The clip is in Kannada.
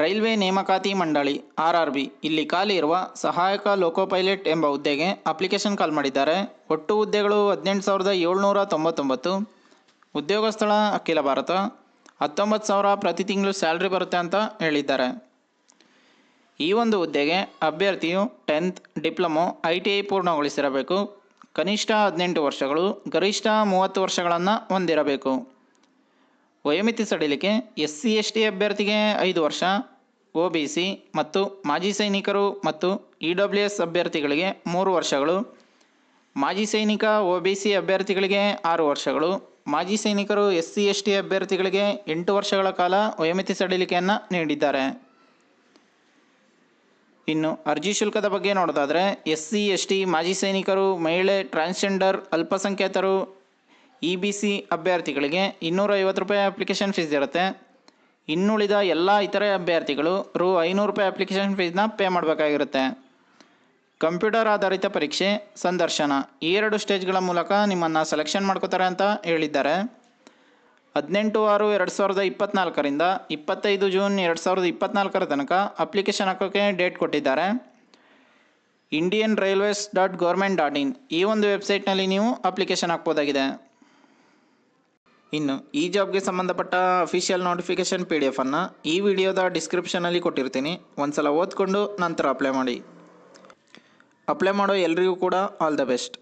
ರೈಲ್ವೆ ನೇಮಕಾತಿ ಮಂಡಳಿ ಆರ್ ಆರ್ ಬಿ ಇಲ್ಲಿ ಖಾಲಿ ಇರುವ ಸಹಾಯಕ ಲೋಕೋ ಪೈಲಟ್ ಎಂಬ ಹುದ್ದೆಗೆ ಅಪ್ಲಿಕೇಶನ್ ಕಾಲ್ ಮಾಡಿದ್ದಾರೆ. ಒಟ್ಟು ಹುದ್ದೆಗಳು ಹದಿನೆಂಟು ಸಾವಿರದ ಏಳ್ನೂರ ತೊಂಬತ್ತೊಂಬತ್ತು. ಉದ್ಯೋಗ ಸ್ಥಳ ಅಖಿಲ ಭಾರತ. ಹತ್ತೊಂಬತ್ತು ಸಾವಿರ ಪ್ರತಿ ತಿಂಗಳು ಸ್ಯಾಲ್ರಿ ಬರುತ್ತೆ ಅಂತ ಹೇಳಿದ್ದಾರೆ. ಈ ಒಂದು ಹುದ್ದೆಗೆ ಅಭ್ಯರ್ಥಿಯು tenth diploma I T I ಪೂರ್ಣಗೊಳಿಸಿರಬೇಕು. ಕನಿಷ್ಠ ಹದಿನೆಂಟು ವರ್ಷಗಳು, ಗರಿಷ್ಠ ಮೂವತ್ತು ವರ್ಷಗಳನ್ನು ಹೊಂದಿರಬೇಕು. ವಯೋಮಿತಿ ಸಡಿಲಿಕೆ ಎಸ್ ಸಿ ಎಸ್ ಟಿ ಅಭ್ಯರ್ಥಿಗೆ ಐದು ವರ್ಷ, ಒ ಬಿ ಸಿ ಮತ್ತು ಮಾಜಿ ಸೈನಿಕರು ಮತ್ತು ಇ ಡಬ್ಲ್ಯೂ ಎಸ್ ಅಭ್ಯರ್ಥಿಗಳಿಗೆ ಮೂರು ವರ್ಷಗಳು, ಮಾಜಿ ಸೈನಿಕ ಒ ಬಿ ಸಿ ಅಭ್ಯರ್ಥಿಗಳಿಗೆ ಆರು ವರ್ಷಗಳು, ಮಾಜಿ ಸೈನಿಕರು ಎಸ್ ಸಿ ಎಸ್ ಟಿ ಅಭ್ಯರ್ಥಿಗಳಿಗೆ ಎಂಟು ವರ್ಷಗಳ ಕಾಲ ವಯೋಮಿತಿ ಸಡಿಲಿಕೆಯನ್ನು ನೀಡಿದ್ದಾರೆ. ಇನ್ನು ಅರ್ಜಿ ಶುಲ್ಕದ ಬಗ್ಗೆ ನೋಡೋದಾದರೆ ಎಸ್ ಸಿ ಎಸ್ ಟಿ ಮಾಜಿ ಸೈನಿಕರು, ಮಹಿಳೆ, ಟ್ರಾನ್ಸ್ಜೆಂಡರ್, ಅಲ್ಪಸಂಖ್ಯಾತರು ಇ ಬಿ ಸಿ ಅಭ್ಯರ್ಥಿಗಳಿಗೆ ಇನ್ನೂರ ಐವತ್ತು ರೂಪಾಯಿ ಅಪ್ಲಿಕೇಶನ್ ಫೀಸ್ ಇರುತ್ತೆ. ಇನ್ನುಳಿದ ಎಲ್ಲ ಇತರೆ ಅಭ್ಯರ್ಥಿಗಳು ರು ಐನೂರು ರೂಪಾಯಿ ಅಪ್ಲಿಕೇಶನ್ ಫೀಸ್ನ ಪೇ ಮಾಡಬೇಕಾಗಿರುತ್ತೆ. ಕಂಪ್ಯೂಟರ್ ಆಧಾರಿತ ಪರೀಕ್ಷೆ, ಸಂದರ್ಶನ ಈ ಎರಡು ಸ್ಟೇಜ್ಗಳ ಮೂಲಕ ನಿಮ್ಮನ್ನು ಸೆಲೆಕ್ಷನ್ ಮಾಡ್ಕೋತಾರೆ ಅಂತ ಹೇಳಿದ್ದಾರೆ. ಹದಿನೆಂಟು ಆರು ಎರಡು ಸಾವಿರದ ಇಪ್ಪತ್ನಾಲ್ಕರಿಂದ ಇಪ್ಪತ್ತೈದು ಜೂನ್ ಎರಡು ಸಾವಿರದ ಇಪ್ಪತ್ನಾಲ್ಕರ ತನಕ ಅಪ್ಲಿಕೇಶನ್ ಹಾಕೋಕ್ಕೆ ಡೇಟ್ ಕೊಟ್ಟಿದ್ದಾರೆ. Indian railways dot government dot in ಈ ಒಂದು ವೆಬ್ಸೈಟ್ನಲ್ಲಿ ನೀವು ಅಪ್ಲಿಕೇಶನ್ ಹಾಕ್ಬೋದಾಗಿದೆ. ಇನ್ನು ಈ ಜಾಬ್ಗೆ ಸಂಬಂಧಪಟ್ಟ ಅಫಿಷಿಯಲ್ ನೋಟಿಫಿಕೇಶನ್ ಪಿ ಡಿ ಎಫನ್ನು ಈ ವಿಡಿಯೋದ ಡಿಸ್ಕ್ರಿಪ್ಷನಲ್ಲಿ ಕೊಟ್ಟಿರ್ತೀನಿ. ಒಂದ್ಸಲ ಓದ್ಕೊಂಡು ನಂತರ ಅಪ್ಲೈ ಮಾಡಿ. ಅಪ್ಲೈ ಮಾಡೋ ಎಲ್ರಿಗೂ ಕೂಡ ಆಲ್ ದ ಬೆಸ್ಟ್